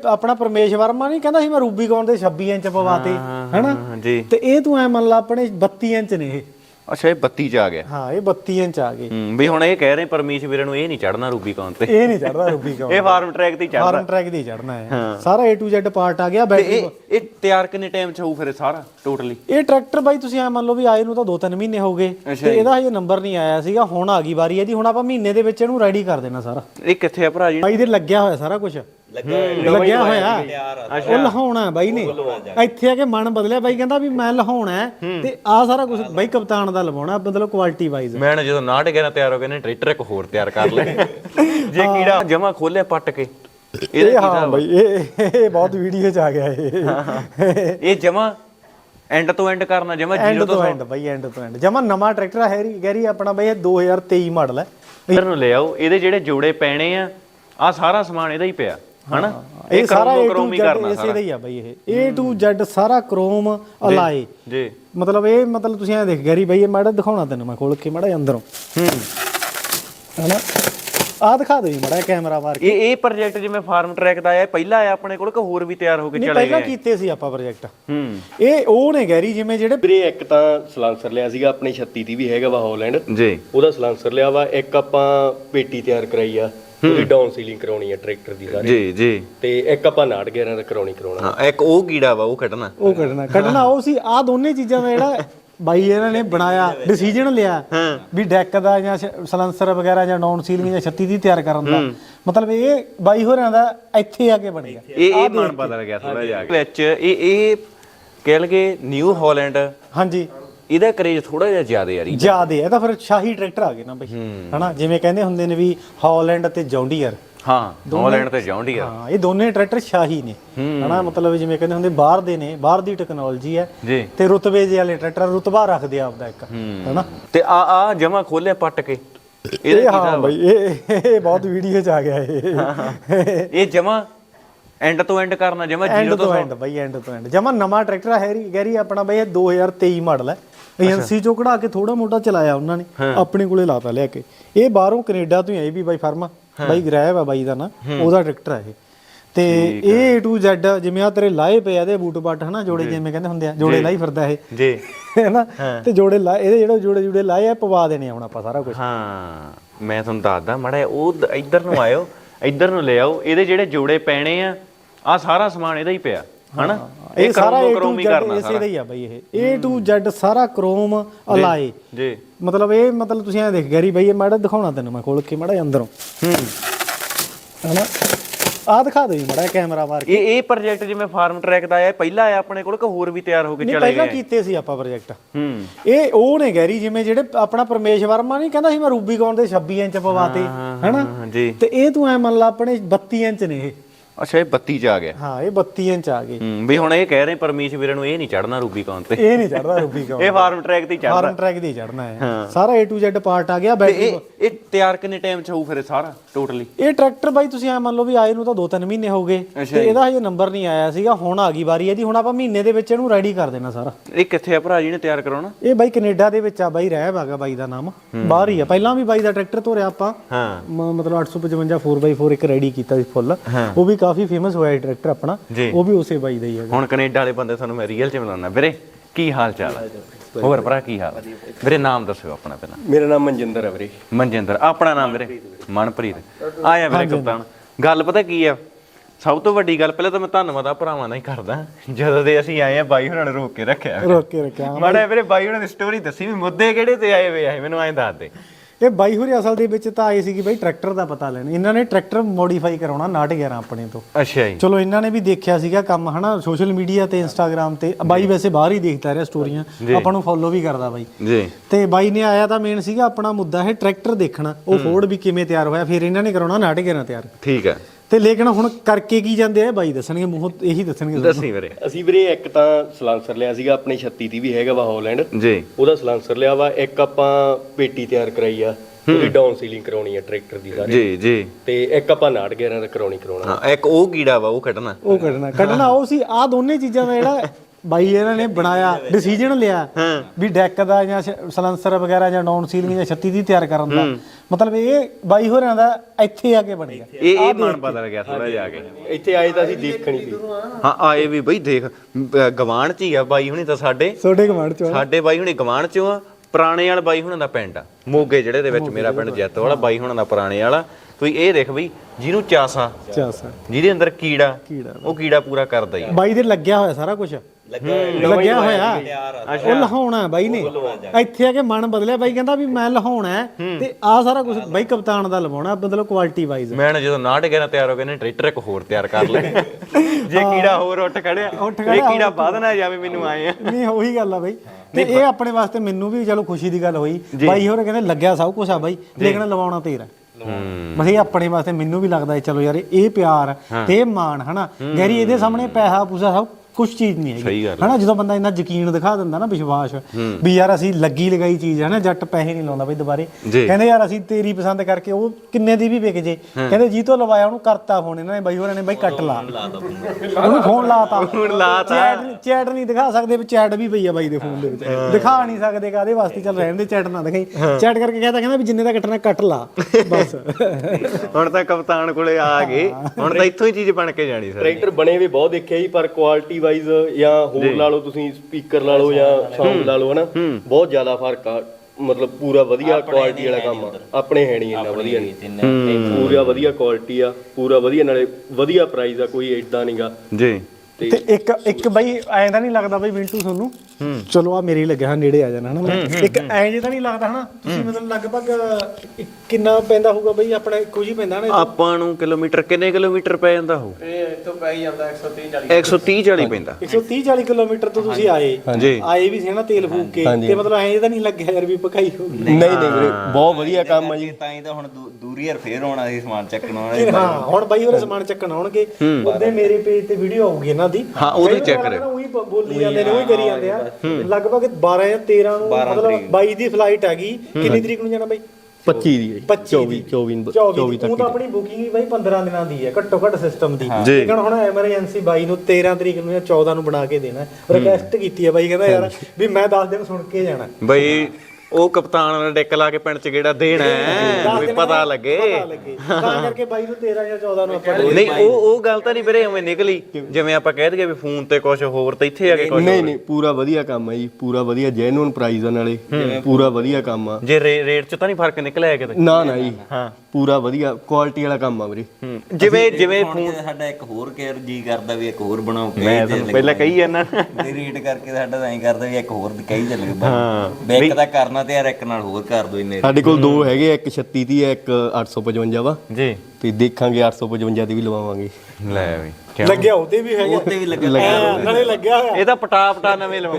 ਆਪਣਾ ਪਰਮੇਸ਼ ਵਰਮਾ ਨਹੀਂ ਕਹਿੰਦਾ ਸੀ ਮੈਂ ਰੂਬੀਕੌਨ ਦੇ 26 ਇੰਚ ਪਵਾਤੇ ਹੈਨਾ? ਜੀ। ਤੇ ਇਹ ਤੂੰ ਐ ਮੰਨ ਲਾ ਆਪਣੇ 32 ਇੰਚ ਨੇ ਇਹ। ਅੱਛਾ ਇਹ 32 ਚ ਆ ਗਿਆ। ਹਾਂ ਇਹ 32 ਇੰਚ ਆ ਗਏ। ਹੂੰ ਵੀ ਹੁਣ ਇਹ ਕਹਿ ਰਹੇ ਪਰਮੇਸ਼ ਵੀਰੇ ਨੂੰ ਇਹ ਨਹੀਂ ਚੜਨਾ ਰੂਬੀਕੌਨ ਤੇ। ਇਹ ਨਹੀਂ ਚੜਦਾ ਰੂਬੀਕੌਨ ਇਹ ਫਾਰਮ ਟਰੈਕ ਤੇ ਚੜਦਾ ਫਾਰਮ ਟਰੈਕ ਦੀ ਚੜਨਾ ਹੈ। ਸਾਰਾ A to Z ਪਾਰਟ ਆ ਗਿਆ ਤੇ ਬੈਟਰੀ ਇਹ ਤਿਆਰ ਕਿੰਨੇ ਟਾਈਮ ਚ ਹੋਊ ਫਿਰ ਸਾਰਾ ਟੋਟਲੀ ਇਹ ਟਰੈਕਟਰ ਬਾਈ ਤੁਸੀਂ ਐ ਮੰਨ ਲਓ ਵੀ ਆਏ ਨੂੰ ਤਾਂ 2-3 ਮਹੀਨੇ ਹੋ ਗਏ। ਤੇ ਇਹਦਾ ਹਜੇ ਨੰਬਰ ਨਹੀਂ ਆਇਆ ਸੀਗਾ ਹੁਣ ਆ ਗਈ ਵਾਰੀ ਇਹਦੀ ਹੁਣ ਆਪਾਂ ਮਹੀਨੇ ਦੇ ਵਿੱਚ ਇਹਨੂੰ ਰੈਡੀ ਕਰ ਦੇਣਾ ਸਾਰਾ। ਇਹ ਕਿੱਥੇ ਆ ਭਰਾ ਜੀ? ਬਾਈ ਦੇ ਲੱਗਿਆ ਹੋਇਆ ਸਾਰਾ ਕੁਝ ਲੱਗਿਆ ਹੋਇਆ। ਉਹ ਲਹਾਉਣਾ ਬਾਈ ਨੇ। ਇੱਥੇ ਆ ਕੇ ਮਨ ਬਦਲਿਆ। ਬਾਈ ਕਹਿੰਦਾ ਵੀ ਮੈਂ ਲਹਾਉਣਾ ਤੇ ਆ ਸਾਰਾ ਕੁਝ ਬਾਈ ਕਪਤਾਨ ਦਾ ਲਵਾਉਣਾ ਮਤਲਬ ਕੁਆਲਿਟੀ ਵਾਈਜ਼ ਮੈਂ ਨਾ ਜਦੋਂ 9 11 ਤਿਆਰ ਹੋ ਗਏ ਨੇ ਟਰੈਕਟਰ ਇੱਕ ਹੋਰ ਤਿਆਰ ਕਰ ਲੈ ਜੇ ਕੀੜਾ ਜਮਾ ਖੋਲਿਆ ਪੱਟ ਕੇ ਇਹ ਹਾਂ ਬਾਈ ਇਹ ਬਹੁਤ ਵੀਡੀਓ ਚ ਆ ਗਿਆ ਇਹ। ਇਹ ਜਮਾ ਐਂਡ ਤੋਂ ਐਂਡ ਕਰਨਾ ਜਮਾ ਐਂਡ ਜ਼ੀਰੋ ਤੋਂ ਤੋਂ ਐਂਡ ਬਾਈ ਐਂਡ ਤੋਂ ਐਂਡ ਜਮਾ ਨਵਾਂ ਟਰੈਕਟਰ ਹੈ ਗੈਰੀ ਆਪਣਾ ਬਾਈ ਇਹ 2023 ਮਾਡਲ ਹੈ ਇੱਧਰ ਨੂੰ ਲੈ ਆਓ ਇਹਦੇ ਜਿਹੜੇ ਜੋੜੇ ਪੈਣੇ ਆ ਆ ਸਾਰਾ ਸਮਾਨ ਇਹਦਾ ਹੀ ਪਿਆ। ਹਨਾ? ਇਹ ਸਾਰਾ A to Z ਕਰਨਾ ਇਸੇ ਦਾ ਹੀ ਆ ਬਾਈ ਇਹ। A to Z ਸਾਰਾ ਕ੍ਰੋਮ ਅਲਾਏ। ਜੀ। ਮਤਲਬ ਇਹ ਮਤਲਬ ਤੁਸੀਂ ਐ ਦੇਖ ਗੈਰੀ ਬਾਈ ਇਹ ਮਾੜਾ ਦਿਖਾਉਣਾ ਤੈਨੂੰ ਮੈਂ ਖੋਲ ਕੇ ਮਾੜਾ ਅੰਦਰੋਂ। ਹੂੰ। ਹਨਾ? ਆ ਦਿਖਾ ਜੀ ਮਾੜਾ ਕੈਮਰਾ ਮਾਰ ਕੇ। ਇਹ ਇਹ ਪ੍ਰੋਜੈਕਟ ਜਿਵੇਂ ਫਾਰਮ ਟਰੈਕ ਦਾ ਆਇਆ ਪਹਿਲਾਂ ਆਇਆ ਆਪਣੇ ਕੋਲ ਕਿ ਹੋਰ ਵੀ ਤਿਆਰ ਹੋ ਕੇ ਚਲੇ ਪਹਿਲਾਂ ਗਏ ਕੀਤੇ ਸੀ ਆਪਾਂ ਪ੍ਰੋਜੈਕਟ ਹੂੰ। ਇਹ ਉਹ ਨੇ ਗੈਰੀ ਜਿਵੇਂ ਜਿਹੜੇ ਵੀਰੇ ਇੱਕ ਤਾਂ ਸਲਾਂਸਰ ਲਿਆ ਸੀਗਾ ਆਪਣੀ 36 ਦੀ ਵੀ ਹੈਗਾ ਵਾ ਹਾਲੈਂਡ ਜੀ। ਉਹਦਾ ਸਲਾਂਸਰ ਲਿਆ ਵਾ ਇੱਕ ਆਪਾਂ ਪੇਟੀ ਤਿਆਰ ਕਰਾਈ ਆ। ਉਹਦੀ ਡਾਊਨ ਸੀਲਿੰਗ ਕਰਾਉਣੀ ਆ ਟਰੈਕਟਰ ਦੀ ਸਾਰੀ। ਜੀ ਜੀ। ਤੇ ਇੱਕ ਆਪਾਂ 911 ਦਾ ਕਰਾਉਣੀ ਕਰਾਉਣਾ। ਹਾਂ ਇੱਕ ਉਹ ਕੀੜਾ ਵਾ ਉਹ ਕੱਢਣਾ। ਉਹ ਕੱਢਣਾ ਕੱਢਣਾ ਉਹ ਸੀ ਆ ਦੋਨੇ ਚੀਜ਼ਾਂ ਦਾ ਜਿਹੜਾ ਬਾਈ ਇਹਨਾਂ ਨੇ ਬਣਾਇਆ ਡਿਸੀਜਨ ਲਿਆ। ਵੀ ਡੈਕ ਦਾ ਜਾਂ ਸਲੈਂਸਰ ਵਗੈਰਾ ਜਾਂ ਨੌਨ ਸੀਲਿੰਗ ਜਾਂ 36 ਦੀ ਤਿਆਰ ਕਰਨ ਦਾ। ਮਤਲਬ ਇਹ ਬਾਈ ਹੋਰਾਂ ਦਾ ਇੱਥੇ ਆ ਕੇ ਬਣੇਗਾ ਇਹ ਇਹ ਮਨ ਬਦਲ ਗਿਆ ਥੋੜਾ ਜਿਹਾ। ਵਿੱਚ ਇਹ ਇਹ ਕਹਿ ਲਗੇ ਨਿਊ ਹਾਲੈਂਡ ਹਾਂਜੀ। ਇਹਦਾ ਕਰੇਜ ਥੋੜਾ ਜਿਹਾ ਜ਼ਿਆਦਾ ਯਾਰੀ ਜਿਆਦੇ ਇਹ ਤਾਂ ਫਿਰ ਸ਼ਾਹੀ ਟਰੈਕਟਰ ਆ ਗਏ ਨਾ ਬਈ। ਹਨਾ ਜਿਵੇਂ ਕਹਿੰਦੇ ਹੁੰਦੇ ਨੇ ਵੀ ਹਾਲੈਂਡ ਤੇ ਜੌਂਡੀਅਰ। ਹਾਂ ਹਾਲੈਂਡ ਤੇ ਜੌਂਡੀਅਰ। ਹਾਂ ਇਹ ਦੋਨੇ ਟਰੈਕਟਰ ਸ਼ਾਹੀ ਨੇ। ਹਨਾ ਮਤਲਬ ਜਿਵੇਂ ਕਹਿੰਦੇ ਹੁੰਦੇ ਬਾਹਰ ਦੇ ਨੇ ਬਾਹਰ ਦੀ ਟੈਕਨੋਲੋਜੀ ਹੈ ਤੇ ਰੁਤਬੇ ਜਿਹੇ ਵਾਲੇ ਟਰੈਕਟਰ ਰੁਤਬਾ ਰੱਖਦੇ ਆ ਆਪਦਾ ਇੱਕ ਹਨਾ। ਤੇ ਆ ਆ ਜਮਾ ਖੋਲਿਆ ਪੱਟ ਕੇ। ਇਹ ਇਹਦਾ ਹਾਂ ਬਈ ਇਹ ਇਹ ਬਹੁਤ ਵੀਡੀਓ ਚ ਆ ਗਿਆ ਇਹ। ਇਹ ਜਮਾ ਐਂਡ ਤੋਂ ਐਂਡ ਕਰਨਾ ਜਮਾ ਐਂਡ ਜ਼ੀਰੋ ਤੋਂ ਤੋਂ ਐਂਡ ਬਈ ਐਂਡ ਤੋਂ ਐਂਡ ਜਮਾ ਨਵਾਂ ਟਰੈਕਟਰ ਹੈ ਗੈਰੀ ਆਪਣਾ ਬਈ ਇਹ 2023 ਮਾਡਲ ਹੈ। ਏਜੰਸੀ ਚੋਂ ਕਢਾ ਕੇ ਥੋੜਾ ਮੋਟਾ ਚਲਾਇਆ ਉਹਨਾਂ ਨੇ ਆਪਣੇ ਕੋਲੇ ਲਾਤਾ ਲਿਆ ਕੇ। ਇਹ ਬਾਹਰੋਂ ਕੈਨੇਡਾ ਤੋਂ ਆਈ ਵੀ ਬਾਈ ਫਰਮਾ ਬਾਈ ਗ੍ਰਹਿ ਆ ਬਾਈ ਦਾ ਨਾ ਉਹਦਾ ਟਰੈਕਟਰ ਹੈ ਇਹ। ਤੇ ਇਹ A to Z ਜਿਵੇਂ ਆ ਤੇਰੇ ਲਾਏ ਪਏ ਆ ਇਹਦੇ ਬੂਟ ਬਾਟ ਹਨਾ ਜੋੜੇ ਜਿਵੇਂ ਕਹਿੰਦੇ ਹੁੰਦੇ ਆ ਜੋੜੇ ਲਾਈ ਫਿਰਦਾ ਇਹ। ਜੀ। ਹੈਨਾ ਤੇ ਜੋੜੇ ਲਾ ਇਹਦੇ ਜਿਹੜੇ ਜੋੜੇ ਜੁੜੇ ਲਾਏ ਆ ਪਵਾ ਦੇਣੇ ਹੁਣ ਆਪਾਂ ਸਾਰਾ ਕੁਝ ਹਾਂ ਮੈਂ ਤੁਹਾਨੂੰ ਦੱਸਦਾ ਮੜਾ ਉਹ ਦ- ਇੱਧਰ ਨੂੰ ਆਇਓ ਇੱਧਰ ਨੂੰ ਲੈ ਆਓ ਇਹਦੇ ਜਿਹੜੇ ਜੋੜੇ ਪੈਣੇ ਆ ਆ ਸਾਰਾ ਸਮਾਨ ਇਹਦਾ ਹੀ ਪਿਆ। ਹਨਾ? ਇਹ ਸਾਰਾ A to Z ਇਸੇ ਦਾ ਹੀ ਆ ਬਾਈ ਇਹ। A to Z ਸਾਰਾ ਕ੍ਰੋਮ ਅਲਾਏ। ਜੀ ਮਤਲਬ ਇਹ ਮਤਲਬ ਤੁਸੀਂ ਐ ਦੇਖ ਗੈਰੀ ਬਾਈ ਇਹ ਮਾੜਾ ਦਿਖਾਉਣਾ ਤੈਨੂੰ ਮੈਂ ਖੋਲ ਕੇ ਮਾੜਾ ਅੰਦਰੋਂ। ਹੂੰ। ਹਨਾ? ਆ ਦਿਖਾ ਜੀ ਮਾੜਾ ਕੈਮਰਾ ਮਾਰ ਕੇ। ਇਹ ਇਹ ਪ੍ਰੋਜੈਕਟ ਜਿਵੇਂ ਫਾਰਮ ਟਰੈਕ ਦਾ ਆਇਆ ਪਹਿਲਾਂ ਆਇਆ ਆਪਣੇ ਕੋਲ ਕਿ ਹੋਰ ਵੀ ਤਿਆਰ ਹੋ ਕੇ ਚਲੇ ਪਹਿਲਾਂ ਗਏ? ਕੀਤੇ ਸੀ ਆਪਾਂ ਪ੍ਰੋਜੈਕਟ ਹੂੰ। ਇਹ ਉਹ ਨੇ ਗੈਰੀ ਜਿਵੇਂ ਜਿਹੜੇ ਆਪਣਾ ਪਰਮੇਸ਼ ਵਰਮਾ ਨਹੀਂ ਕਹਿੰਦਾ ਸੀ ਮੈਂ ਰੂਬੀਕੌਨ ਦੇ 26 ਇੰਚ ਪਵਾਤੇ ਹੈਨਾ? ਤੇ ਇਹ ਤੂੰ ਐ ਮੰਨ ਲਾ ਆਪਣੇ 32 ਇੰਚ ਨੇ ਇਹ। ਅੱਛਾ ਇਹ 32 ਚ ਆ ਗਿਆ। ਹਾਂ ਇਹ 32 ਇੰਚ ਆ ਗਏ ਹੂੰ ਵੀ ਹੁਣ ਇਹ ਕਹਿ ਰਹੇ ਪਰਮੇਸ਼ ਵੀਰੇ ਨੂੰ ਇਹ ਨਹੀਂ ਚੜਨਾ ਰੂਬੀਕੌਨ ਤੇ। ਇਹ ਨਹੀਂ ਚੜਦਾ ਰੂਬੀਕੌਨ ਇਹ ਫਾਰਮ ਟਰੈਕ ਤੇ ਹੀ ਚੜਦਾ ਫਾਰਮ ਟਰੈਕ ਦੀ ਚੜਨਾ ਹੈ। ਸਾਰਾ A to Z ਪਾਰਟ ਆ ਗਿਆ ਤੇ ਬੈਟਰੀ ਇਹ ਇਹ ਤਿਆਰ ਕਿੰਨੇ ਟਾਈਮ ਚ ਹੋਊ ਫਿਰ ਇਹ ਸਾਰਾ ਟੋਟਲੀ ਇਹ ਟਰੈਕਟਰ ਬਾਈ ਤੁਸੀਂ ਐ ਮੰਨ ਲਓ ਵੀ ਆਏ ਨੂੰ ਤਾਂ 2-3 ਮਹੀਨੇ ਹੋ ਗਏ। ਤੇ ਇਹਦਾ ਹਜੇ ਨੰਬਰ ਨਹੀਂ ਆਇਆ ਸੀਗਾ ਹੁਣ ਆ ਗਈ ਵਾਰੀ ਇਹਦੀ ਹੁਣ ਆਪਾਂ ਮਹੀਨੇ ਦੇ ਵਿੱਚ ਇਹਨੂੰ ਰੈਡੀ ਕਰ ਦੇਣਾ ਸਾਰਾ। ਇਹ ਕਿੱਥੇ ਆ ਭਰਾ ਜੀ ਨੇ ਤਿਆਰ ਕਰਾਉਣਾ? ਇਹ ਬਾਈ ਕੈਨੇਡਾ ਦੇ ਵਿੱਚ ਆ ਬਾਈ ਰਹਿ ਬਾਗਾ ਬਾਈ ਦਾ ਨਾਮ। ਬਾਹਰ ਹੀ ਆ। ਪਹਿਲਾਂ ਵੀ ਬਾਈ ਦਾ ਟਰੈਕਟਰ ਤੋਰਿਆ ਆਪਾਂ। ਹਾਂ। ਮ- ਮਤਲਬ 855 4x4 ਇੱਕ ਰੈਡੀ ਕੀਤਾ ਸੀ ਫੁੱਲ ਉਹ ਵੀ ਕਾਫੀ ਫੇਮਸ ਹੋਇਆ ਇਹ ਟਰੈਕਟਰ ਆਪਣਾ ਜੀ। ਉਹ ਵੀ ਉਸੇ ਬਾਈ ਦਾ ਹੀ ਹੈਗਾ। ਹੁਣ ਕੈਨੇਡਾ ਵਾਲੇ ਬੰਦੇ ਤੁਹਾਨੂੰ ਮੈਂ ਰੀਅਲ ਚ ਮਿਲਾਉਣਾ ਵੀਰੇ ਕੀ ਹਾਲ ਚਾਲ ਹੈ ਹੋਰ ਭਰਾ ਕੀ ਹਾਲ ਹੈ ਵੀਰੇ ਨਾਮ ਦੱਸਿਓ ਆਪਣਾ ਪਹਿਲਾਂ। ਮੇਰਾ ਨਾਮ ਮਨਜਿੰਦਰ ਹੈ ਵੀਰੇ। ਮਨਜਿੰਦਰ ਆਪਣਾ ਨਾਮ ਵੀਰੇ? ਮਨਪ੍ਰੀਤ। ਆਇਆ ਵੀਰੇ ਕਪਤਾਨ। ਗੱਲ ਪਤਾ ਕੀ ਆ? ਸਭ ਤੋਂ ਵੱਡੀ ਗੱਲ ਪਹਿਲਾਂ ਤਾਂ ਮੈਂ ਧੰਨਵਾਦ ਆ ਭਰਾਵਾਂ ਦਾ ਹੀ ਕਰਦਾ। ਜਦੋਂ ਦੇ ਅਸੀਂ ਆਏ ਆ ਬਾਈ ਹੁਣਾਂ ਨੂੰ ਰੋਕ ਕੇ ਰੱਖਿਆ। ਰੋਕ ਕੇ ਰੱਖਿਆ ਮਾੜਾ ਵੀਰੇ ਬਾਈ ਹੁਣਾਂ ਦੀ ਸਟੋਰੀ ਦੱਸੀ ਵੀ ਮੁੱਦੇ ਕਿਹੜੇ ਤੇ ਆਏ ਵੇ ਆਏ ਮੈਨੂੰ ਐਂ ਦੱਸ ਦੇ। ਇਹ ਬਾਈ ਹੋਰੀ ਅਸਲ ਦੇ ਵਿੱਚ ਤਾਂ ਆਏ ਸੀਗੇ ਬਾਈ ਟਰੈਕਟਰ ਦਾ ਪਤਾ ਲੈਣ। ਇਹਨਾਂ ਨੇ ਟਰੈਕਟਰ ਮੋਡੀਫਾਈ ਕਰਾਉਣਾ 911 ਆਪਣੇ ਤੋਂ। ਅੱਛਾ ਜੀ। ਚਲੋ ਇਹਨਾਂ ਨੇ ਵੀ ਦੇਖਿਆ ਸੀਗਾ ਕੰਮ ਹਨਾ? ਸੋਸ਼ਲ ਮੀਡੀਆ ਤੇ ਇੰਸਟਾਗ੍ਰam ਤੇ। ਬਾਈ ਵੈਸੇ ਬਾਹਰ ਹੀ ਦੇਖਦਾ ਰਿਹਾ ਸਟੋਰੀਆਂ ਆਪਾਂ ਨੂੰ ਫੋਲੋ ਵੀ ਕਰਦਾ ਬਾਈ। ਜੀ। ਤੇ ਬਾਈ ਨੇ ਆਇਆ ਤਾਂ ਮੇਨ ਸੀਗਾ ਆਪਣਾ ਮੁੱਦਾ ਹੈ ਟਰੈਕਟਰ ਦੇਖਣਾ। ਉਹ ਫੋਰਡ ਵੀ ਕਿਵੇਂ ਤਿਆਰ ਹੋਇਆ ਫਿਰ ਇਹਨਾਂ ਨੇ ਕਰਾਉਣਾ 911 ਤਿਆਰ। ਠੀਕ ਹੈ। ਤੇ ਲੇਕਿਨ ਹੁਣ ਕਰਕੇ ਕੀ ਜਾਂਦੇ ਆ? ਬਾਈ ਦੱਸਣਗੇ ਮੂੰਹ ਇਹੀ ਦੱਸਣਗੇ ਦੱਸੀ ਵੀਰੇ। ਅਸੀਂ ਵੀਰੇ ਇੱਕ ਤਾਂ ਸਲਾਂਸਰ ਲਿਆ ਸੀਗਾ ਆਪਣੀ 36 ਦੀ ਵੀ ਹੈਗਾ ਵਾ ਹਾਲੈਂਡ। ਜੀ। ਉਹਦਾ ਸਲਾਂਸਰ ਲਿਆ ਵਾ ਇੱਕ ਆਪਾਂ ਪੇਟੀ ਤਿਆਰ ਕਰਾਈ ਆ ਉਹਦੀ ਡਾਊਨ ਸੀਲਿੰਗ ਕਰਾਉਣੀ ਆ ਟਰੈਕਟਰ ਦੀ ਸਾਰੀ। ਜੀ ਜੀ। ਤੇ ਇੱਕ ਆਪਾਂ 911 ਦਾ ਕਰਾਉਣੀ ਕਰਾਉਣਾ। ਹਾਂ ਇੱਕ ਉਹ ਕੀੜਾ ਵਾ ਉਹ ਕੱਢਣਾ। ਉਹ ਕੱਢਣਾ ਕੱਢਣਾ ਉਹ ਸੀ ਆ ਦੋਨੇ ਚੀਜ਼ਾਂ ਦਾ ਜਿਹੜਾ ਬਾਈ ਇਹਨਾਂ ਨੇ ਬਣਾਇਆ ਡਿਸੀਜਨ ਲਿਆ ਵੀ ਡੈਕ ਦਾ ਜਾਂ ਸਲੈਂਸਰ ਵਗੈਰਾ ਜਾਂ ਡਾਊਨ ਸੀਲਿੰਗ ਜਾਂ 36 ਦੀ ਤਿਆਰ ਕਰਨ ਦਾ। ਮਤਲਬ ਇਹ ਬਾਈ ਹੋਰਾਂ ਦਾ ਇੱਥੇ ਆ ਕੇ ਬਣੇਗਾ ਇਹ ਇਹ ਮਨ ਬਦਲ ਗਿਆ ਥੋੜਾ ਜਾ ਕੇ। ਇੱਥੇ ਆਏ ਤਾਂ ਅਸੀਂ ਦੇਖਣੀ ਸੀ। ਹਾਂ ਆਏ ਵੀ ਬਈ ਦੇਖ ਗਵਾਂਢ ਚ ਹੀ ਆ ਬਾਈ ਹੁਣੀ ਤਾਂ ਸਾਡੇ। ਛੋਟੇ ਕਮਾਂਡ ਚੋਂ ਸਾਡੇ ਬਾਈ ਹੁਣੀ ਗਵਾਂਢ ਚੋਂ ਆ ਪੁਰਾਣੇ ਵਾਲਾ ਬਾਈ ਹੁਣਾਂ ਦਾ ਪਿੰਡ ਆ। ਮੋਗੇ ਜਿਹੜੇ ਦੇ ਵਿੱਚ ਮੇਰਾ ਪਿੰਡ ਜੈਤੋ ਵਾਲਾ ਬਾਈ ਹੁਣਾਂ ਦਾ ਪੁਰਾਣੇ ਵਾਲਾ। ਤੁਸੀਂ ਇਹ ਦੇਖ ਬਈ ਜਿਹਨੂੰ ਚਾਸਾ ਚਾ ਸਰ ਜਿਹਦੇ ਅੰਦਰ ਕੀੜਾ ਕੀੜਾ। ਉਹ ਕੀੜਾ ਪੂਰਾ ਕਰਦਾ ਹੀ। ਬਾਈ ਦੇ ਲੱਗਿਆ ਹੋਇਆ ਸਾਰਾ ਕੁਝ ਲੱਗਿਆ ਹੋਇਆ। ਉਹ ਲਹਾਉਣਾ ਹੈ ਬਾਈ ਨੇ। ਇੱਥੇ ਆ ਕੇ ਮਨ ਬਦਲਿਆ। ਬਾਈ ਕਹਿੰਦਾ ਵੀ ਮੈਂ ਲਹਾਉਣਾ ਹੈ ਤੇ ਆ ਸਾਰਾ ਕੁਝ ਬਾਈ ਕਪਤਾਨ ਦਾ ਲਵਾਉਣਾ ਮਤਲਬ ਕੁਆਲਿਟੀ ਵਾਈਜ਼ ਮੈਂ ਨਾ ਜਦੋਂ 911 ਤਿਆਰ ਹੋ ਗਏ ਨੇ ਟਰੈਕਟਰ ਇੱਕ ਹੋਰ ਤਿਆਰ ਕਰ ਲੈ ਜੇ ਕੀੜਾ ਹੋਰ ਉੱਠ ਖੜਿਆ ਉੱਠ ਇਹ ਕੀੜਾ ਵੱਧ ਨਾ ਜਾਵੇ ਮੈਨੂੰ ਆਏ ਆ। ਨਹੀਂ ਉਹੀ ਗੱਲ ਆ ਬਾਈ। ਤੇ ਇਹ ਆਪਣੇ ਵਾਸਤੇ ਮੈਨੂੰ ਵੀ ਚਲੋ ਖੁਸ਼ੀ ਦੀ ਗੱਲ ਹੋਈ। ਬਾਈ ਹੋਰ ਕਹਿੰਦੇ ਲੱਗਿਆ ਸਭ ਕੁਝ ਆ ਬਾਈ ਲੇਕਿਨ ਲਵਾਉਣਾ ਤੇਰਾ ਬਸ ਇਹ ਆਪਣੇ ਵਾਸਤੇ ਮੈਨੂੰ ਵੀ ਲੱਗਦਾ ਹੈ, ਚਲੋ ਯਾਰ ਇਹ ਪਿਆਰ ਤੇ ਇਹ ਮਾਣ ਹਨਾ? ਗੈਰੀ ਇਹਦੇ ਸਾਹਮਣੇ ਪੈਸਾ ਪੂਸਾ ਸਭ ਕੁਝ ਚੀਜ਼ ਨਹੀਂ ਸਹੀ ਹੈਗੀ ਗੱਲ ਹਨਾ ਜਦੋਂ ਬੰਦਾ ਇੰਨਾ ਯਕੀਨ ਦਿਖਾ ਦਿੰਦਾ ਨਾ ਵਿਸ਼ਵਾਸ ਵੀ ਯਾਰ ਅਸੀਂ ਲੱਗੀ ਲਗਾਈ ਚੀਜ਼ ਹੈ ਨਾ ਜੱਟ ਪੈਸੇ ਨਹੀਂ ਲਾਉਂਦਾ ਬਈ ਦੁਬਾਰੇ। ਜੀ। ਕਹਿੰਦੇ ਯਾਰ ਅਸੀਂ ਤੇਰੀ ਪਸੰਦ ਕਰਕੇ ਉਹ ਕਿੰਨੇ ਦੀ ਵੀ ਵਿਕ ਜੇ। ਕਹਿੰਦੇ ਜੀ ਤੋਂ ਲਵਾਇਆ ਉਹਨੂੰ ਕਰਤਾ ਫੋਨ ਇਹਨਾਂ ਨੇ ਬਾਈ ਹੋਰਾਂ ਨੇ ਬਾਈ ਕੱਟ ਲਾ। ਉਹਨੂੰ ਫੋਨ ਲਾਤਾ। ਫੋਨ ਲਾਤਾ। ਚੈਟ ਚੈਟ ਨਹੀਂ ਦਿਖਾ ਸਕਦੇ ਵੀ ਚੈਟ ਵੀ ਪਈ ਆ ਬਾਈ ਦੇ ਫੋਨ ਦੇ ਵਿੱਚ। ਦਿਖਾ ਨਹੀਂ ਸਕਦੇ ਕਾਦੇ ਵਾਸਤੇ ਚੱਲ ਰਹਿਣ ਦੇ ਚੈਟ ਨਾ ਦਿਖਾਈ। ਚੈਟ ਕਰਕੇ ਕਹਿੰਦਾ ਕਹਿੰਦਾ ਵੀ ਜਿੰਨੇ ਦਾ ਕੱਟਣਾ ਕੱਟ ਲਾ। ਬਸ। ਹੁਣ ਤਾਂ ਕਪਤਾਨ ਕੋਲੇ ਆ ਗਏ। ਹੁਣ ਤਾਂ ਇੱਥੋਂ ਹੀ ਚੀਜ਼ ਬਣ ਕੇ ਜਾਣੀ ਸਰ। ਟਰੈਕਟਰ ਬਣੇ ਵੀ ਬਹੁਤ ਦੇਖੇ ਜੀ ਪਰ ਕੁਆਲਿਟੀ ਵਾਈਜ਼ ਜਾਂ ਹੋਰ ਲਾ ਲਓ ਤੁਸੀਂ ਸਪੀਕਰ ਲਾ ਲਓ ਜਾਂ ਸਾਊਂਡ ਲਾ ਲਓ ਹਨਾ? ਬਹੁਤ ਜ਼ਿਆਦਾ ਫ਼ਰਕ ਆ ਮਤਲਬ ਪੂਰਾ ਵਧੀਆ ਕੁਆਲਿਟੀ ਵਾਲਾ ਕੰਮ ਆ। ਆਪਣੇ ਹੈ ਨਹੀਂ ਇੰਨਾ ਵਧੀਆ ਨਹੀਂ। ਪੂਰਾ ਵਧੀਆ ਕੁਆਲਿਟੀ ਆ ਪੂਰਾ ਵਧੀਆ ਨਾਲੇ ਵਧੀਆ ਪ੍ਰਾਈਸ ਆ ਕੋਈ ਏਦਾਂ ਨਹੀਂਗਾ ਜੀ। ਤੇ ਇੱਕ ਇੱਕ ਬਾਈ ਐਂ ਤਾਂ ਨਹੀਂ ਲੱਗਦਾ ਬਾਈ ਮਿੰਟੂ ਤੁਹਾਨੂੰ? ਚਲੋ ਆ ਮੇਰੇ ਹੀ ਲੱਗਿਆ ਹਾਂ ਨੇੜੇ ਆ ਜਾਣਾ ਹਨਾ। ਇੱਕ ਐਂ ਜੇ ਤਾਂ ਨਹੀਂ ਲੱਗਦਾ ਹਨਾ? ਤੁਸੀਂ ਮਤਲਬ ਲਗਭਗ ਕਿੰਨਾ ਪੈਂਦਾ ਹੋਊਗਾ ਬਾਈ ਆਪਣਾ ਇੱਕੋ ਜੀ ਪੈਂਦਾ ਨਾ ਆਪਾਂ ਨੂੰ ਕਿਲੋਮੀਟਰ ਕਿੰਨੇ ਕਿਲੋਮੀਟਰ ਪੈ ਜਾਂਦਾ ਹੋ ਇਹ ਇੱਥੋਂ ਪੈ ਜਾਂਦਾ 130 130 40 ਪੈਂਦਾ। 130 40 ਕਿਲੋਮੀਟਰ ਤੋਂ ਤੁਸੀਂ ਆਏ। ਆਏ ਵੀ ਸੀ ਨਾ ਤੇਲ ਫੂਕ ਕੇ। ਤੇ ਮਤਲਬ ਐਂ ਤਾਂ ਨਹੀਂ ਲੱਗਿਆ ਯਾਰ ਵੀ ਪਕਾਈ ਹੋ ਗਈ। ਨਹੀਂ ਨਹੀਂ ਵੀਰੇ ਬਹੁਤ ਵਧੀਆ ਕੰਮ ਆ ਜੀ। ਤਾਂ ਹੀ ਤਾਂ ਹੁਣ ਦੂਰੀ ਯਾਰ ਫੇਰ ਆਉਣਾ ਸੀ ਸਮਾਨ ਚੱਕਣ ਆਉਣਾ ਹਾਂ ਹੁਣ ਬਾਈ ਉਹਦੇ ਸਮਾਨ ਚੱਕਣ ਆਉਣਗੇ। ਉਹਦੇ ਮੇਰੇ ਪੇਜ ਤੇ ਵੀਡੀਓ ਆਊਗੀ ਇਹਨਾਂ ਦੀ। ਹਾਂ, ਉਹਦੀ ਕਰਿਓ। ਨਾ ਉਹੀ ਬੋਲੀ ਜਾਂਦੇ ਨੇ ਉਹੀ ਕਰੀ ਜਾਂਦੇ ਆ। ਲਗਭਗ 12 ਜਾਂ 13 ਨੂੰ ਮਤਲਬ 22 ਦੀ ਫਲਾਈਟ ਹੈਗੀ ਕਿੰਨੀ ਤਰੀਕ ਨੂੰ ਜਾਣਾ ਬਾਈ? 25 ਦੀ ਹੈ 25 24 24 24 ਤੱਕ ਤਾਂ ਆਪਣੀ ਬੁਕਿੰਗ ਹੀ ਬਾਈ 15 ਦਿਨਾਂ ਦੀ ਹੈ ਘੱਟੋ ਘੱਟ ਸਿਸਟਮ ਦੀ। ਜੀ। ਲੇਕਿਨ ਹੁਣ ਐਮਰਜੈਂਸੀ ਬਾਈ ਨੂੰ 13 ਤਰੀਕ ਨੂੰ ਜਾਂ 14 ਨੂੰ ਬਣਾ ਕੇ ਦੇਣਾ। ਰਿਕਵੈਸਟ ਕੀਤੀ ਹੈ ਬਾਈ ਕਹਿੰਦਾ ਯਾਰ ਵੀ ਮੈਂ 10 ਦਿਨ ਸੁਣ ਕੇ ਜਾਣਾ। ਬਈ ਉਹ ਕਪਤਾਨ ਨੇ ਡਿੱਕ ਲਾ ਕੇ ਪਿੰਡ ਚ ਗੇੜਾ ਦੇਣਾ ਹੈ, ਵੀ ਪਤਾ ਲੱਗੇ। ਪਤਾ ਲੱਗੇ। ਤਾਂ ਕਰਕੇ ਬਾਈ ਨੂੰ 13 ਜਾਂ 14 ਨੂੰ ਆਪਾਂ ਨਹੀਂ ਉਹ ਉਹ ਗੱਲ ਤਾਂ ਨਹੀਂ ਵੀਰੇ ਐਵੇਂ ਨਿਕਲੀ। ਜਿਵੇਂ ਆਪਾਂ ਕਹਿ ਦਈਏ ਵੀ ਫੋਨ ਤੇ ਕੁਝ ਹੋਰ ਤੇ ਇੱਥੇ ਆ ਕੇ ਕੁਝ ਨਹੀਂ ਨਹੀਂ ਪੂਰਾ ਵਧੀਆ ਕੰਮ ਆ ਜੀ ਪੂਰਾ ਵਧੀਆ ਜੈਨੂਨ ਪ੍ਰਾਈਸ ਆ ਨਾਲੇ। ਪੂਰਾ ਵਧੀਆ ਕੰਮ ਆ। ਜੇ ਰੇ- ਰੇਟ ਚ ਤਾਂ ਨਹੀਂ ਫ਼ਰਕ ਨਿਕਲਿਆ ਕਿਤੇ। ਨਾ ਨਾ ਜੀ। ਹਾਂ। ਪੂਰਾ ਵਧੀਆ ਕੁਆਲਿਟੀ ਵਾਲਾ ਕੰਮ ਆ ਵੀਰੇ। ਹੂੰ। ਜਿਵੇਂ ਜਿਵੇਂ ਫੋਨ ਸਾਡਾ ਇੱਕ ਹੋਰ ਕੇਅਰ ਜੀ ਕਰਦਾ ਵੀ ਇੱਕ ਹੋਰ ਬਣਾਓ ਕਹੀ ਮੈਂ ਤੁਹਾਨੂੰ ਪਹਿਲਾਂ ਕਹੀ ਜਾਂਦਾ। ਰੇਟ ਕਰਕੇ ਸਾਡਾ ਤਾਂ ਐਂ ਕਰਦਾ ਵੀ ਇੱਕ ਹੋਰ ਕਹੀ ਚੱਲੇ ਹਾਂ। ਇੱਕ ਦਾ ਕਰਨਾ ਤੇ ਯਾਰ ਇੱਕ ਨਾਲ ਹੋਰ ਕਰ ਦੋ ਇੰਨੇ। ਸਾਡੇ ਕੋਲ ਦੋ ਹੈਗੇ ਆ, ਇੱਕ 36 ਦੀ ਹੈ ਇੱਕ 855 ਵਾ। ਜੀ। ਤੇ ਦੇਖਾਂਗੇ 855 ਦੀ ਵੀ ਲਵਾਵਾਂਗੇ। ਲੈ ਵੀ ਕਿਉਂ? ਲੱਗਿਆ ਉਹਦੇ ਵੀ ਹੈਗਾ। ਉੱਤੇ ਵੀ ਲੱਗਾ ਹਾਂ, ਨਾਲੇ ਲੱਗਿਆ ਹੋਇਆ। ਇਹ ਤਾਂ ਪਟਾ ਪਟਾ ਨਵੇਂ ਲਵਾਂ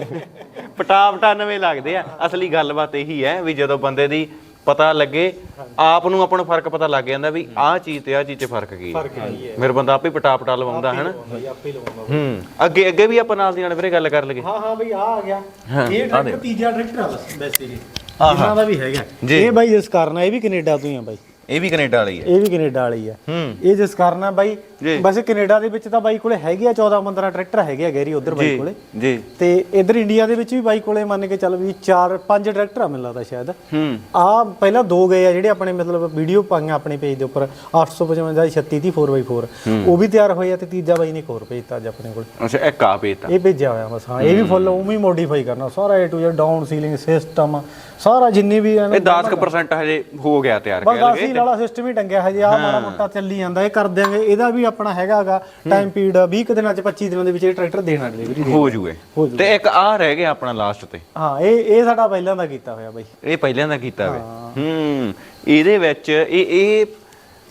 ਪਟਾ ਪਟਾ ਨਵੇਂ ਲੱਗਦੇ ਆ। ਅਸਲੀ ਗੱਲਬਾਤ ਇਹੀ ਹੈ ਵੀ ਜਦੋਂ ਬੰਦੇ ਦੀ ਪਤਾ ਲੱਗੇ ਆਪ ਨੂੰ ਆਪਾਂ ਨੂੰ ਫ਼ਰਕ ਪਤਾ ਲੱਗ ਜਾਂਦਾ ਵੀ ਆਹ ਚੀਜ਼ ਤੇ ਆਹ ਚੀਜ਼ 'ਚ ਫ਼ਰਕ ਕੀ ਹੈ। ਮੇਰੇ ਬੰਦਾ ਆਪੇ ਪਟਾ ਪਟਾ ਲਵਾਉਂਦਾ ਹੈ ਨਾ ਬਾਈ ਆਪੇ ਲਵਾਉਂਦਾ ਹੂੰ। ਅੱਗੇ ਅੱਗੇ ਵੀ ਆਪਾਂ ਨਾਲ ਦੀ ਨਾਲ ਵੀਰੇ ਗੱਲ ਕਰ ਲਈਏ। ਹਾਂ ਹਾਂ ਬਈ ਆ ਆ ਗਿਆ। ਇਹ। ਤੀਜਾ ਟਰੈਕਟਰ ਆ ਬਸ ਵੈਸੇ ਜੀ ਇਹਨਾਂ ਦਾ ਵੀ ਹੈਗਾ। ਇਹ ਬਾਈ ਜਿਸ ਕਾਰਨ ਇਹ ਵੀ ਕੈਨੇਡਾ ਤੋਂ ਹੀ ਆ ਬਾਈ। ਇਹ ਵੀ ਕੈਨੇਡਾ ਵਾਲੀ ਹੈ। ਇਹ ਵੀ ਕੈਨੇਡਾ ਵਾਲੀ ਆ ਹੂੰ। ਇਹ ਜਿਸ ਕਾਰਨ ਆ ਬਾਈ। ਵੈਸੇ ਕੈਨੇਡਾ ਦੇ ਵਿੱਚ ਤਾਂ ਬਾਈ ਕੋਲੇ ਹੈਗੇ ਆ 14 15 ਟਰੈਕਟਰ ਹੈਗੇ ਆ ਗੈਰੀ ਉਧਰ ਬਾਈ ਕੋਲੇ। ਜੀ। ਤੇ ਇਧਰ ਇੰਡੀਆ ਦੇ ਵਿੱਚ ਵੀ ਬਾਈ ਕੋਲੇ ਮੰਨ ਕੇ ਚੱਲ ਵੀ 4 5 ਟਰੈਕਟਰ ਆ ਮੈਨੂੰ ਲੱਗਦਾ ਸ਼ਾਇਦ। ਹੂੰ। ਆ ਪਹਿਲਾਂ ਦੋ ਗਏ ਆ ਜਿਹੜੇ ਆਪਣੇ ਮਤਲਬ ਵੀਡੀਓ ਪਾਈਆਂ ਆਪਣੇ ਪੇਜ ਦੇ ਉੱਪਰ 855 ਦੀ 36 ਦੀ 4x4 ਉਹ ਵੀ ਤਿਆਰ ਹੋਏ ਆ ਤੇ ਤੀਜਾ ਬਾਈ ਨੇ ਇੱਕ ਹੋਰ ਭੇਜਤਾ ਅੱਜ ਆਪਣੇ ਕੋਲ। ਅੱਛਾ ਇੱਕ ਆ ਪੇਤਾ ਇਹ ਭੇਜਿਆ ਹੋਇਆ ਬਸ ਹਾਂ ਇਹ ਵੀ ਫੁੱਲ ਉਵੇਂ ਹੀ ਮੋਡੀਫਾਈ ਕਰਨਾ ਸਾਰਾ A to Z down ceiling system ਸਾਰਾ ਜਿੰਨੀ ਵੀ ਇਹ 10% ਹਜੇ ਹੋ ਗਿਆ ਤਿਆਰ ਕਹਿ ਅਸੀਂ ਵਾਲਾ ਸਿਸਟਮ ਹੀ ਟੰਗਿਆ ਹਜੇ ਆ ਮਾੜਾ ਮੋਟਾ ਚੱਲੀ ਜਾਂਦਾ ਇਹ ਕਰ ਦਿਆਂਗੇ। ਇਹਦਾ ਵੀ ਆਪਣਾ ਹੈਗਾਗਾ ਟਾਈਮ ਪੀਰੀਅਡ 20 ਕੁ ਦਿਨਾਂ ਚ 25 ਦਿਨਾਂ ਦੇ ਵਿੱਚ ਇਹ ਟਰੈਕਟਰ ਦੇਣਾ ਡਿਲੀਵਰੀ ਦੇ ਹੋ ਜੂਏ ਹੋ। ਤੇ ਇੱਕ ਆ ਰਹਿ ਗਿਆ ਆਪਣਾ ਲਾਸਟ ਤੇ। ਹਾਂ ਇਹ ਇਹ ਸਾਡਾ ਪਹਿਲਾਂ ਦਾ ਕੀਤਾ ਹੋਇਆ ਬਾਈ। ਇਹ ਪਹਿਲਾਂ ਦਾ ਕੀਤਾ ਵੇ ਹੂੰ। ਇਹਦੇ ਵਿੱਚ ਇਹ ਇਹ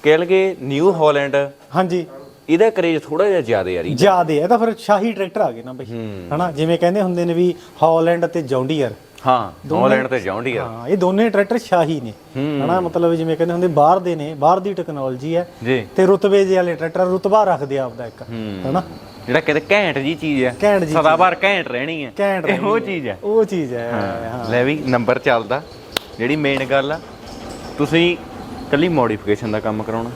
ਕਹਿ ਲਗੇ ਨਿਊ ਹਾਲੈਂਡ ਹਾਂਜੀ। ਇਹਦਾ ਕਰੇਜ ਥੋੜਾ ਜਿਹਾ ਜ਼ਿਆਦਾ ਯਾਰੀ ਜਿਆਦੇ ਇਹ ਤਾਂ ਫਿਰ ਸ਼ਾਹੀ ਟਰੈਕਟਰ ਆ ਗਏ ਨਾ ਬਾਈ। ਹਨਾ ਜਿਵੇਂ ਕਹਿੰਦੇ ਹੁੰਦੇ ਨੇ ਵੀ ਹਾਲੈਂਡ ਤੇ ਜੌਂਡੀਅਰ ਹਾਂ ਹਾਲੈਂਡ ਤੇ ਜੌਂਡੀਅਰ ਹਾਂ ਇਹ ਦੋਨੇ ਟਰੈਕਟਰ ਸ਼ਾਹੀ ਨੇ। ਹਨਾ ਮਤਲਬ ਜਿਵੇਂ ਕਹਿੰਦੇ ਹੁੰਦੇ ਬਾਹਰ ਦੇ ਨੇ ਬਾਹਰ ਦੀ ਟੈਕਨੋਲੋਜੀ ਹੈ ਤੇ ਰੁਤਬੇ ਜਿਹੇ ਵਾਲੇ ਟਰੈਕਟਰ ਰੁਤਬਾ ਰੱਖਦੇ ਆ ਆਪਦਾ ਇੱਕ ਹਨਾ। ਜਿਹੜਾ ਕਿਤੇ ਘੈਂਟ ਜੀ ਚੀਜ਼ ਹੈ ਘੈਂਟ ਜੀ ਸਦਾਬਾਰ ਘੈਂਟ ਰਹਿਣੀ ਹੈ। ਘੈਂਟ ਇਹ ਉਹ ਚੀਜ਼ ਹੈ। ਉਹ ਚੀਜ਼ ਹੈ ਹਾਂ। ਲੈ ਵੀ ਨੰਬਰ ਚੱਲਦਾ। ਜਿਹੜੀ ਮੇਨ ਗੱਲ ਆ ਤੁਸੀਂ ਕੱਲੀ ਮੋਡੀਫਿਕੇਸ਼ਨ ਦਾ ਕੰਮ ਕਰਾਉਣਾ।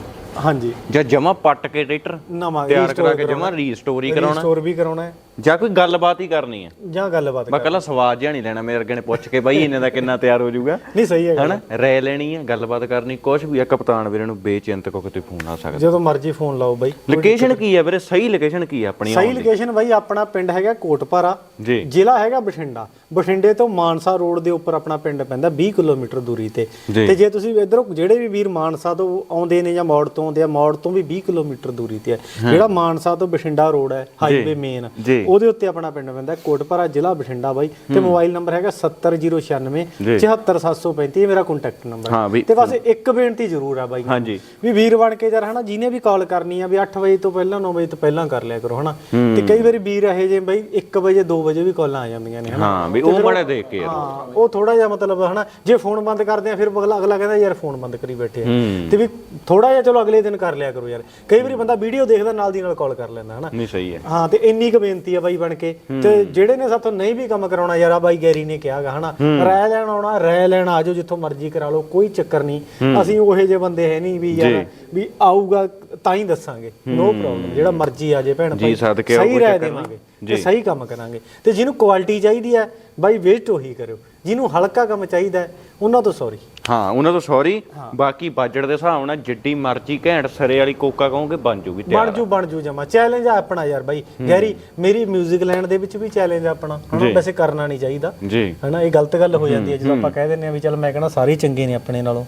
ਹਾਂਜੀ। ਜਾਂ ਜਮਾ ਪੱਟ ਕੇ ਟਰੈਕਟਰ ਨਵਾਂ ਤਿਆਰ ਕਰਾ ਕੇ ਜਮਾ ਰੀਸਟੋਰੀ ਕਰਾਉਣਾ। ਸਟੋਰ ਵੀ ਕਰਾਉਣਾ ਹੈ। ਜਾਂ ਕੋਈ ਗੱਲਬਾਤ ਹੀ ਕਰਨੀ ਹੈ? ਜਾਂ ਗੱਲਬਾਤ ਮੈਂ ਕੱਲਾ ਸਵਾਦ ਜਿਹਾ ਨਹੀਂ ਲੈਣਾ ਮੇਰੇ ਅੱਗੇ ਨੇ ਪੁੱਛ ਕੇ ਬਾਈ ਇਹਨੇ ਦਾ ਕਿੰਨਾ ਤਿਆਰ ਹੋ ਜਾਊਗਾ। ਨਹੀਂ ਸਹੀ ਹੈ ਹਨਾ? ਰਹਿ ਲੈਣੀ ਹੈ ਗੱਲਬਾਤ ਕਰਨੀ ਕੁਝ ਵੀ ਆ ਕਪਤਾਨ ਵੀਰੇ ਨੂੰ ਬੇਚਿੰਤਕ ਹੋ ਕੇ ਤੁਸੀਂ ਫੋਨ ਆ ਸਕਦਾ। ਜਦੋਂ ਮਰਜ਼ੀ ਫੋਨ ਲਾਓ ਬਾਈ। ਲੋਕੇਸ਼ਨ ਕੀ ਹੈ ਵੀਰੇ? ਸਹੀ ਲੋਕੇਸ਼ਨ ਕੀ ਹੈ ਆਪਣੀ ਸਹੀ ਲੋਕੇਸ਼ਨ ਬਾਈ ਆਪਣਾ ਪਿੰਡ ਹੈਗਾ ਕੋਟਪਾਰਾ। ਜ਼ਿਲ੍ਹਾ ਹੈਗਾ ਬਠਿੰਡਾ। ਬਠਿੰਡੇ ਤੋਂ ਮਾਨਸਾ ਰੋਡ ਦੇ ਉੱਪਰ ਆਪਣਾ ਪਿੰਡ ਪੈਂਦਾ 20 ਕਿਲੋਮੀਟਰ ਦੂਰੀ ਤੇ। ਤੇ ਜੇ ਤੁਸੀਂ ਇਧਰੋਂ ਜਿਹੜੇ ਵੀ ਵੀਰ ਮਾਨਸਾ ਤੋਂ ਆਉਂਦੇ ਨੇ ਜਾਂ ਮੌੜ ਤੋਂ ਆਉਂਦੇ ਆ ਮੌੜ ਤੋਂ ਵੀ 20 ਕਿਲੋਮੀਟਰ ਦੂਰੀ ਤੇ ਹੈ। ਜਿਹੜਾ ਮਾਨਸਾ ਤੋਂ ਬਠਿੰਡਾ ਰੋਡ ਹੈ ਹਾਈਵੇ ਮੇਨ। ਉਹਦੇ ਉੱਤੇ ਆਪਣਾ ਪਿੰਡ ਪੈਂਦਾ ਕੋਟਪਾਰਾ ਜ਼ਿਲ੍ਹਾ ਬਠਿੰਡਾ ਬਾਈ। ਤੇ ਮੋਬਾਈਲ ਨੰਬਰ ਹੈਗਾ 70096 ਜੀ। 74735 ਇਹ ਮੇਰਾ ਕੰਟੈਕਟ ਨੰਬਰ ਹਾਂ। ਤੇ ਬਸ ਇੱਕ ਬੇਨਤੀ ਜ਼ਰੂਰ ਆ ਬਾਈ। ਹਾਂਜੀ। ਵੀ ਵੀਰ ਬਣ ਕੇ ਯਾਰ ਹਨਾ ਜਿਹਨੇ ਵੀ ਕਾਲ ਕਰਨੀ ਆ ਵੀ 8 ਵਜੇ ਤੋਂ ਪਹਿਲਾਂ 9 ਵਜੇ ਤੋਂ ਪਹਿਲਾਂ ਕਰ ਲਿਆ ਕਰੋ ਹਨਾ। ਤੇ ਕਈ ਵਾਰੀ ਵੀਰ ਇਹੋ ਜਿਹੇ ਬਈ 1 ਵਜੇ 2 ਵਜੇ ਵੀ ਕਾਲਾਂ ਆ ਜਾਂਦੀਆਂ ਨੇ ਹਨਾ। ਹਾਂ ਵੀ ਉਹ ਬੜਾ ਦੇਖ ਕੇ ਯਾਰ ਉਹ ਥੋੜਾ ਜਿਹਾ ਮਤਲਬ ਹਨਾ ਜੇ ਫੋਨ ਬੰਦ ਕਰਦੇ ਆ ਫਿਰ ਅਗਲਾ ਅਗਲਾ ਕਹਿੰਦਾ ਯਾਰ ਫੋਨ ਬੰਦ ਕਰੀ ਬੈਠੇ ਆ। ਤੇ ਵੀ ਥੋੜਾ ਜਿਹਾ ਚਲੋ ਅਗਲੇ ਦਿਨ ਕਰ ਲਿਆ ਕਰੋ ਯਾਰ। ਕਈ ਵਾਰੀ ਬੰਦਾ ਵੀਡੀਓ ਦੇਖਦਾ ਨਾਲ ਦੀ ਨਾਲ ਕਾਲ ਕਰ ਲੈਂਦਾ ਹਨਾ। ਨਹੀਂ ਸਹੀ ਹੈ। ਹਾਂ ਤੇ ਇੰਨੀ ਕੁ ਬੇਨਤੀ ਆ ਬਾਈ ਬਣ ਕੇ। ਤੇ ਜਿਹੜੇ ਨੇ ਸਾਥੋਂ ਨਹੀਂ ਵੀ ਕੰਮ ਕਰਾਉਣਾ ਯਾਰ ਆ ਬਾਈ ਗੈਰੀ ਨੇ ਕਿਹਾਗਾ ਹਨਾ? ਰਹਿ ਲੈਣ ਆਉਣਾ ਰਹਿ ਲੈਣ ਆਜੋ ਜਿੱਥੋਂ ਮਰਜ਼ੀ ਕਰਾ ਲਓ ਕੋਈ ਚੱਕਰ ਨਹੀਂ। ਅਸੀਂ ਉਹੇ ਜਿਹੇ ਬੰਦੇ ਹੈ ਨਹੀਂ ਵੀ ਯਾਰ ਵੀ ਆਊਗਾ ਤਾਂ ਹੀ ਦੱਸਾਂਗੇ। ਨੋ ਪ੍ਰੋਬਲਮ ਜਿਹੜਾ ਮਰਜ਼ੀ ਆ ਜੇ ਭੈਣ ਭਾਈ ਸਹੀ ਰਹਿ ਦੇਵਾਂਗੇ ਤੇ ਸਹੀ ਕੰਮ ਕਰਾਂਗੇ। ਤੇ ਜਿਹਨੂੰ ਕੁਆਲਿਟੀ ਚਾਹੀਦੀ ਹੈ ਬਾਈ ਵੇਸਟ ਉਹੀ ਕਰਿਓ। ਜਿਹਨੂੰ ਹਲਕਾ ਕੰਮ ਚਾਹੀਦਾ ਉਹਨਾਂ ਤੋਂ ਸੌਰੀ ਹਾਂ ਉਹਨਾਂ ਤੋਂ ਸੌਰੀ ਬਾਕੀ ਬਜਟ ਦੇ ਹਿਸਾਬ ਨਾਲ ਜਿੱਡੀ ਮਰਜ਼ੀ ਘੈਂਟ ਸਰੇ ਵਾਲੀ ਕੋਕਾ ਕਹੋਗੇ ਬਣ ਜੂਗੀ ਤਿਆਰ। ਬਣ ਜੂ ਬਣ ਜੂ ਜਮਾ। ਚੈਲੰਜ ਆ ਆਪਣਾ ਯਾਰ ਬਾਈ। ਗੈਰੀ ਮੇਰੀ 뮤직 ਲੈਣ ਦੇ ਵਿੱਚ ਵੀ ਚੈਲੰਜ ਆਪਣਾ। ਹਨਾ ਵੈਸੇ ਕਰਨਾ ਨਹੀਂ ਚਾਹੀਦਾ। ਜੀ। ਹਨਾ ਇਹ ਗਲਤ ਗੱਲ ਹੋ ਜਾਂਦੀ ਹੈ। ਜਦੋਂ ਆਪਾਂ ਕਹਿ ਦਿੰਦੇ ਆ ਵੀ ਚੱਲ ਮੈਂ ਕਹਿੰਦਾ ਸਾਰੇ ਚੰਗੇ ਨੇ ਆਪਣੇ ਨਾਲੋਂ।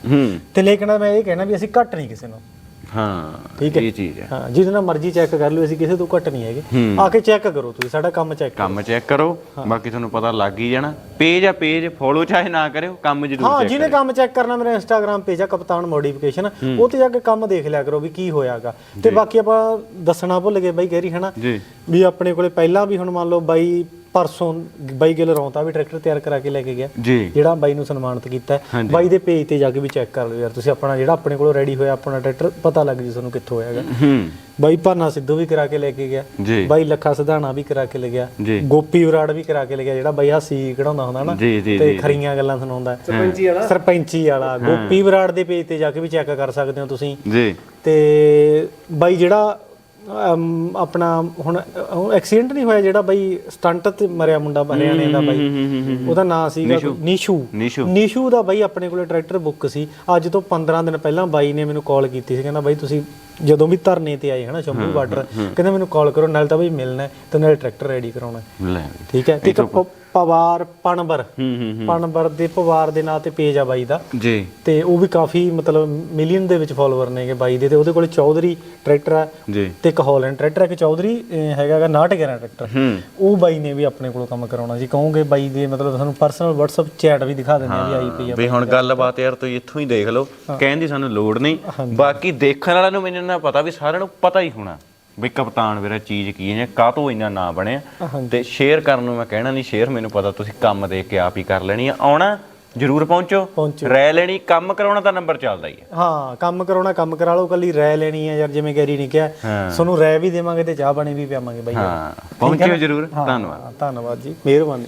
ਤੇ ਲੇਕਿਨ ਮੈਂ ਇਹ ਕਹਿਣਾ ਵੀ ਅਸੀਂ ਘੱਟ ਨਹੀਂ ਕਿਸੇ ਨੂੰ ਹਾਂ ਠੀਕ ਹੈ। ਇਹ ਚੀਜ਼ ਹੈ। ਹਾਂ ਜਿਹਦੇ ਨਾਲ ਮਰਜ਼ੀ ਚੈੱਕ ਕਰ ਲਿਓ ਅਸੀਂ ਕਿਸੇ ਤੋਂ ਘੱਟ ਨਹੀਂ ਹੈਗੇ। ਆ ਕੇ ਚੈੱਕ ਕਰੋ ਤੁਸੀਂ ਸਾਡਾ ਕੰਮ ਚੈੱਕ ਕੰਮ ਚੈੱਕ ਕਰੋ ਬਾਕੀ ਤੁਹਾਨੂੰ ਪਤਾ ਲੱਗ ਹੀ ਜਾਣਾ। ਪੇਜ ਆ ਪੇਜ ਫੋਲੋ ਚਾਹੇ ਨਾ ਕਰਿਓ ਕੰਮ ਜ਼ਰੂਰ ਹਾਂ ਜਿਹਨੇ ਕੰਮ ਚੈੱਕ ਕਰਨਾ ਮੇਰਾ ਇੰਸਟਾਗ੍ਰam ਪੇਜ ਆ ਕਪਤਾਨ ਮੋਡੀਫਿਕੇਸ਼ਨ ਉਹ ਤੇ ਜਾ ਕੇ ਕੰਮ ਦੇਖ ਲਿਆ ਕਰੋ ਵੀ ਕੀ ਹੋਇਆਗਾ। ਤੇ ਬਾਕੀ ਆਪਾਂ ਦੱਸਣਾ ਭੁੱਲ ਗਏ ਬਾਈ ਗੈਰੀ ਹਨਾ? ਜੀ। ਵੀ ਆਪਣੇ ਕੋਲੇ ਪਹਿਲਾਂ ਵੀ ਹੁਣ ਮੰਨ ਲਓ ਬਾਈ ਪਰਸੋਂ ਬਾਈ ਗਿਲ ਰੌਂਤਾ ਵੀ ਟਰੈਕਟਰ ਤਿਆਰ ਕਰਾ ਕੇ ਲੈ ਕੇ ਗਿਆ। ਜੀ। ਜਿਹੜਾ ਬਾਈ ਨੂੰ ਸਨਮਾਨਿਤ ਕੀਤਾ। ਬਾਈ ਦੇ ਪੇਜ ਤੇ ਜਾ ਕੇ ਵੀ ਚੈੱਕ ਕਰ ਲਓ ਯਾਰ ਤੁਸੀਂ ਆਪਣਾ ਜਿਹੜਾ ਆਪਣੇ ਕੋਲ ਰੈਡੀ ਹੋਇਆ ਆਪਣਾ ਟਰੈਕਟਰ ਪਤਾ ਲੱਗ ਜੂ ਤੁਹਾਨੂੰ ਕਿੱਥੋਂ ਹੋਇਆਗਾ ਹੂੰ। ਬਾਈ ਭਾਨਾ ਸਿੱਧੂ ਵੀ ਕਰਾ ਕੇ ਲੈ ਕੇ ਗਿਆ। ਜੀ। ਬਾਈ ਲੱਖਾ ਸਿਧਾਣਾ ਵੀ ਕਰਾ ਕੇ ਲੈ ਗਿਆ। ਜੀ। ਗੋਪੀ ਵਿਰਾੜ ਵੀ ਕਰਾ ਕੇ ਲੈ ਗਿਆ ਜਿਹੜਾ ਬਾਈ ਹਾਸੀ ਕਢਾਉਂਦਾ ਹੁੰਦਾ ਨਾ ਤੇ ਖਰੀਆਂ ਗੱਲਾਂ ਸੁਣਾਉਂਦਾ ਸਰਪੰਚੀ ਵਾਲਾ। ਸਰਪੰਚੀ ਵਾਲਾ। ਗੋਪੀ ਵਿਰਾੜ ਦੇ ਪੇਜ ਤੇ ਜਾ ਕੇ ਵੀ ਚੈੱਕ ਕਰ ਸਕਦੇ ਹੋ ਤੁਸੀਂ। ਜੀ। ਤੇ ਬਾਈ ਜਿਹੜਾ ਅਮ, ਆਪਣਾ ਹੁਣ ਐਕਸੀਡੈਂਟ ਨਹੀਂ ਹੋਇਆ ਜਿਹੜਾ ਬਾਈ ਸਟੰਟ ਤੇ ਮਰਿਆ ਮੁੰਡਾ ਹਰਿਆਣੇ ਦਾ ਬਾਈ? ਉਹਦਾ ਨਾਂ ਸੀਗਾ ਨੀਸ਼ੂ। ਨੀਸ਼ੂ। ਨੀਸ਼ੂ। ਦਾ ਬਾਈ ਆਪਣੇ ਕੋਲੇ ਟਰੈਕਟਰ ਬੁੱਕ ਸੀ। ਅੱਜ ਤੋਂ 15 ਦਿਨ ਪਹਿਲਾਂ ਬਾਈ ਨੇ ਮੈਨੂੰ ਕਾਲ ਕੀਤੀ ਸੀ। ਕਹਿੰਦਾ ਬਾਈ ਤੁਸੀਂ ਜਦੋਂ ਵੀ ਧਰਨੇ ਤੇ ਆਏ ਹਨਾ ਸ਼ੰਭੂ ਬਾਰਡਰ ਕਹਿੰਦਾ ਮੈਨੂੰ ਕਾਲ ਕਰੋ ਨਾਲ ਤਾਂ ਬਾਈ ਮਿਲਣਾ ਤੇ ਨਾਲ ਟਰੈਕਟਰ ਰੈਡੀ ਕਰਾਉਣਾ। ਲੈ। ਠੀਕ ਹੈ? ਤੇ ਇੱਕ ਪਵਾਰ ਪਣਬਰ। ਪਣਬਰ ਦੇ ਪਵਾਰ ਦੇ ਨਾਂ ਤੇ ਪੇਜ ਆ ਬਾਈ ਦਾ। ਜੀ। ਤੇ ਉਹ ਵੀ ਕਾਫੀ ਮਤਲਬ ਮਿਲੀਅਨ ਦੇ ਵਿੱਚ ਫਾਲੋਅਰ ਨੇਗੇ ਬਾਈ ਦੇ ਤੇ ਉਹਦੇ ਕੋਲੇ ਚੌਧਰੀ ਟਰੈਕਟਰ ਆ। ਜੀ। ਤੇ ਇੱਕ ਹਾਲੈਂਡ ਟਰੈਕਟਰ ਆ, ਇੱਕ ਚੌਧਰੀ ਹੈਗਾਗਾ 911 ਟਰੈਕਟਰ। ਉਹ ਬਾਈ ਨੇ ਵੀ ਆਪਣੇ ਕੋਲੋਂ ਕੰਮ ਕਰਾਉਣਾ ਸੀ ਕਹੋਗੇ ਬਾਈ ਦੇ ਮਤਲਬ ਤੁਹਾਨੂੰ ਪਰਸਨਲ WhatsApp ਚੈਟ ਵੀ ਦਿਖਾ ਦਿੰਦੇ ਆ ਵੀ ਆਈ ਪਈ ਆ ਵੀ ਹੁਣ ਗੱਲਬਾਤ ਯਾਰ ਤੁਸੀਂ ਇੱਥੋਂ ਹੀ ਦੇਖ ਲਓ। ਕਹਿਣ ਦੀ ਸਾਨੂੰ ਲੋੜ ਨਹੀਂ। ਬਾਕੀ ਦੇਖਣ ਵਾਲਿਆਂ ਨੂੰ ਮੈਨੂੰ ਨਾ ਪਤਾ ਵੀ ਸਾਰਿਆਂ ਨੂੰ ਪਤਾ ਹੀ ਹੋਣਾ ਵੀ ਕਪਤਾਨ ਵੀਰਾ ਚੀਜ਼ ਕੀ ਹੈ ਕਾਹ ਤੋਂ ਇੰਨਾ ਨਾਂ ਬਣਿਆ। ਤੇ ਸ਼ੇਅਰ ਕਰਨ ਨੂੰ ਮੈਂ ਕਹਿਣਾ ਨਹੀਂ ਸ਼ੇਅਰ ਮੈਨੂੰ ਪਤਾ ਤੁਸੀਂ ਕੰਮ ਦੇਖ ਕੇ ਆਪ ਹੀ ਕਰ ਲੈਣੀ ਆ। ਆਉਣਾ ਜਰੂਰ ਪਹੁੰਚੋ। ਰਹਿ ਲੈਣੀ ਕੰਮ ਕਰਾਉਣਾ ਤਾਂ ਨੰਬਰ ਚੱਲਦਾ ਹੀ ਹੈ ਹਾਂ ਕੰਮ ਕਰਾਉਣਾ ਕੰਮ ਕਰਾ ਲਓ ਕੱਲੀ ਰਹਿ ਲੈਣੀ ਹੈ ਯਾਰ ਜਿਵੇਂ ਗੈਰੀ ਨੇ ਕਿਹਾ। ਤੁਹਾਨੂੰ ਰਹਿ ਵੀ ਦੇਵਾਂਗੇ ਤੇ ਚਾਹ ਪਾਣੀ ਵੀ ਪਿਆਵਾਂਗੇ ਬਾਈ ਹਾਂ ਪਹੁੰਚਿਓ ਜਰੂਰ। ਧੰਨਵਾਦ। ਧੰਨਵਾਦ ਜੀ ਮਿਹਰਬਾਨੀ।